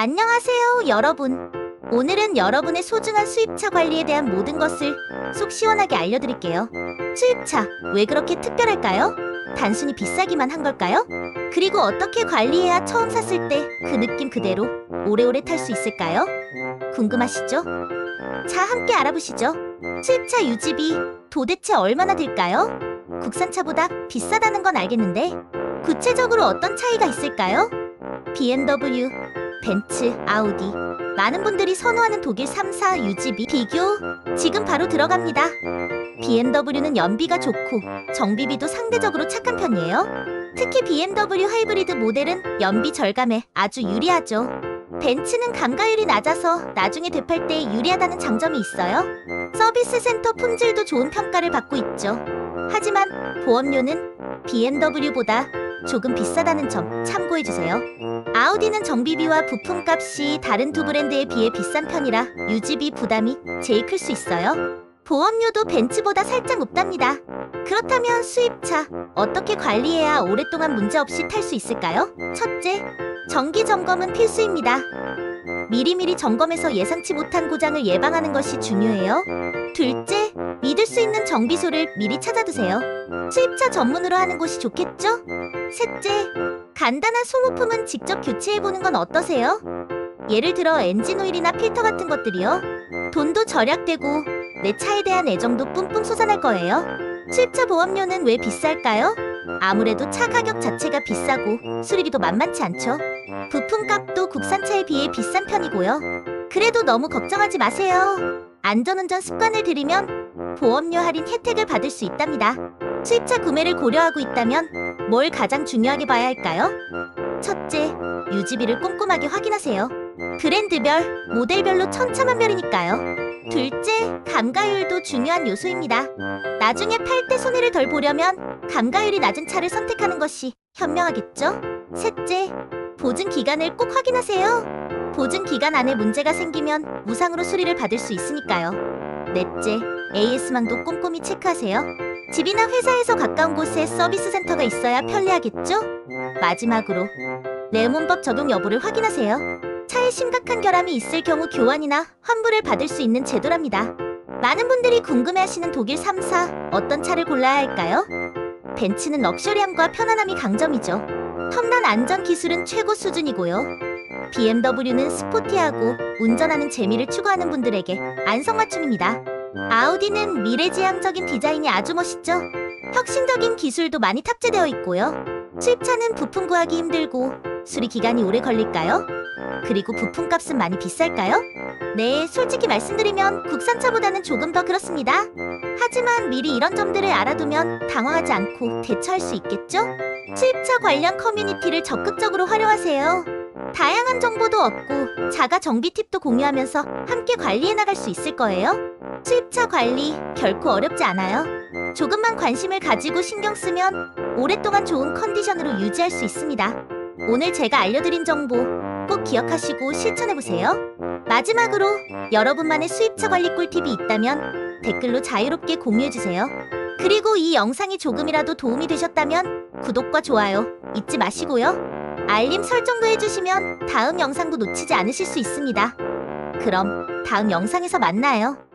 안녕하세요, 여러분. 오늘은 여러분의 소중한 수입차 관리에 대한 모든 것을 속 시원하게 알려드릴게요. 수입차, 왜 그렇게 특별할까요? 단순히 비싸기만 한 걸까요? 그리고 어떻게 관리해야 처음 샀을 때 그 느낌 그대로 오래오래 탈 수 있을까요? 궁금하시죠? 자, 함께 알아보시죠. 수입차 유지비 도대체 얼마나 들까요? 국산차보다 비싸다는 건 알겠는데 구체적으로 어떤 차이가 있을까요? BMW, 벤츠, 아우디 많은 분들이 선호하는 독일 3사 유지비 비교 지금 바로 들어갑니다. BMW는 연비가 좋고 정비비도 상대적으로 착한 편이에요. 특히 BMW 하이브리드 모델은 연비 절감에 아주 유리하죠. 벤츠는 감가율이 낮아서 나중에 되팔 때 유리하다는 장점이 있어요. 서비스 센터 품질도 좋은 평가를 받고 있죠. 하지만 보험료는 BMW보다 조금 비싸다는 점 참고해 주세요. 아우디는 정비비와 부품값이 다른 두 브랜드에 비해 비싼 편이라 유지비 부담이 제일 클 수 있어요. 보험료도 벤츠보다 살짝 높답니다. 그렇다면 수입차 어떻게 관리해야 오랫동안 문제없이 탈 수 있을까요? 첫째, 정기 점검은 필수입니다. 미리미리 점검해서 예상치 못한 고장을 예방하는 것이 중요해요. 둘째, 믿을 수 있는 정비소를 미리 찾아두세요. 수입차 전문으로 하는 곳이 좋겠죠? 셋째, 간단한 소모품은 직접 교체해보는 건 어떠세요? 예를 들어 엔진 오일이나 필터 같은 것들이요. 돈도 절약되고 내 차에 대한 애정도 뿜뿜 솟아날 거예요. 수입차 보험료는 왜 비쌀까요? 아무래도 차 가격 자체가 비싸고 수리비도 만만치 않죠. 부품값도 국산차에 비해 비싼 편이고요. 그래도 너무 걱정하지 마세요. 안전운전 습관을 들이면 보험료 할인 혜택을 받을 수 있답니다. 수입차 구매를 고려하고 있다면 뭘 가장 중요하게 봐야 할까요? 첫째, 유지비를 꼼꼼하게 확인하세요. 브랜드별, 모델별로 천차만별이니까요. 둘째, 감가율도 중요한 요소입니다. 나중에 팔 때 손해를 덜 보려면 감가율이 낮은 차를 선택하는 것이 현명하겠죠? 셋째, 보증 기간을 꼭 확인하세요. 보증 기간 안에 문제가 생기면 무상으로 수리를 받을 수 있으니까요. 넷째, AS망도 꼼꼼히 체크하세요. 집이나 회사에서 가까운 곳에 서비스 센터가 있어야 편리하겠죠? 마지막으로 레몬법 적용 여부를 확인하세요. 차에 심각한 결함이 있을 경우 교환이나 환불을 받을 수 있는 제도랍니다. 많은 분들이 궁금해하시는 독일 3사 어떤 차를 골라야 할까요? 벤츠는 럭셔리함과 편안함이 강점이죠. 험난 안전 기술은 최고 수준이고요. BMW는 스포티하고 운전하는 재미를 추구하는 분들에게 안성맞춤입니다. 아우디는 미래지향적인 디자인이 아주 멋있죠. 혁신적인 기술도 많이 탑재되어 있고요. 수입차는 부품 구하기 힘들고 수리 기간이 오래 걸릴까요? 그리고 부품값은 많이 비쌀까요? 네, 솔직히 말씀드리면 국산차보다는 조금 더 그렇습니다. 하지만 미리 이런 점들을 알아두면 당황하지 않고 대처할 수 있겠죠? 수입차 관련 커뮤니티를 적극적으로 활용하세요. 다양한 정보도 얻고 자가 정비 팁도 공유하면서 함께 관리해 나갈 수 있을 거예요. 수입차 관리 결코 어렵지 않아요. 조금만 관심을 가지고 신경 쓰면 오랫동안 좋은 컨디션으로 유지할 수 있습니다. 오늘 제가 알려드린 정보 꼭 기억하시고 실천해보세요. 마지막으로 여러분만의 수입차 관리 꿀팁이 있다면 댓글로 자유롭게 공유해주세요. 그리고 이 영상이 조금이라도 도움이 되셨다면 구독과 좋아요 잊지 마시고요. 알림 설정도 해주시면 다음 영상도 놓치지 않으실 수 있습니다. 그럼 다음 영상에서 만나요.